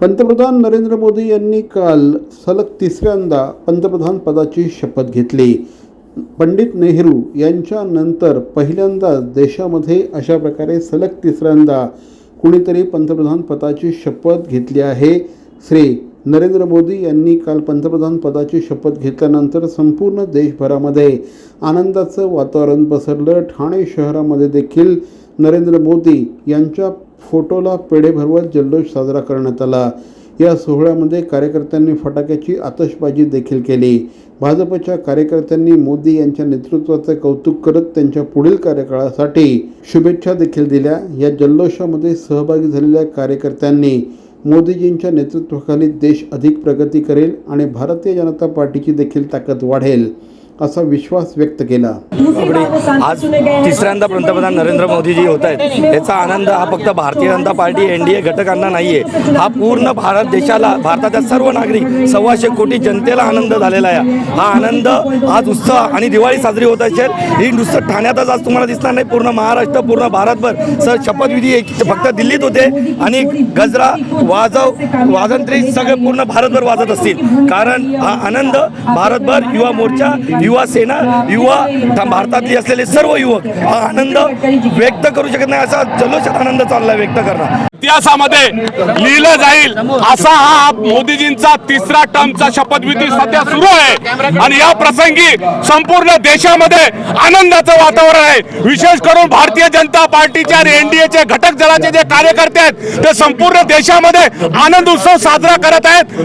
पंतप्रधान नरेंद्र मोदी यांनी काल सलग तिसऱ्यांदा पंतप्रधान पदाची शपथ घेतली. पंडित नेहरू यांच्यानंतर पहिल्यांदा देशामध्ये अशा प्रकारे सलग तिसऱ्यांदा कुणीतरी पंतप्रधान पदाची शपथ घेतली आहे. श्री नरेंद्र मोदी यांनी काल पंतप्रधान पदाची शपथ घेतल्यानंतर संपूर्ण देशभरामध्ये आनंदाचं वातावरण पसरलं. ठाणे शहरामध्ये देखील नरेंद्र मोदी यांच्या फोटोला पेढे भरवत जल्लोष साजरा करण्यात आला. या सोहळ्यामध्ये कार्यकर्त्यांनी फटाक्याची आतषबाजी देखील केली. भाजपच्या कार्यकर्त्यांनी मोदी यांच्या नेतृत्वाचे कौतुक करत त्यांच्या पुढील कार्यकाळासाठी शुभेच्छा देखील दिल्या. या जल्लोषामध्ये सहभागी झालेल्या कार्यकर्त्यांनी मोदीजींच्या नेतृत्वाखाली देश अधिक प्रगती करेल आणि भारतीय जनता पार्टीची देखील ताकद वाढेल. असा विश्वास व्यक्त केला. आपले आज तिसऱ्यांदा पंतप्रधान नरेंद्र मोदीजी होत आहेत. याचा आनंद हा फक्त Bharatiya Janata party N D A घटकांना नाही आहे हा पूर्ण भारत देशाला भारताच्या सर्व नागरिक सव्वाशे कोटी जनतेला आनंद झालेला आहे. हा आनंद आज उत्साह आणि दिवाळी साजरी होत असेल. ही नुसतं ठाण्यातच आज तुम्हाला दिसणार नाही. पूर्ण महाराष्ट्र पूर्ण भारतभर. सर शपथविधी एक फक्त दिल्लीत होते आणि गजरा वाजव वाजंत्री सगळे पूर्ण भारतभर वाजत असतील. कारण हा आनंद भारतभर युवा मोर्चा युवा सेना युवा था- भारतातली असलेले सर्व युवक हा आनंद व्यक्त करू शकत नाही असा जल्लोषात आनंद चालला व्यक्त करणं. इतिहासामध्ये लिहिलं जाईल असा हा मोदीजींचा तिसरा टर्मचा शपथविधी सध्या सुरू आहे. आणि या प्रसंगी संपूर्ण देशामध्ये आनंदाचं वातावरण आहे. विशेष करून भारतीय जनता पार्टीच्या आणि एनडीएचे घटक दलाचे जे कार्यकर्ते आहेत ते संपूर्ण देशामध्ये आनंद उत्सव साजरा करत आहेत.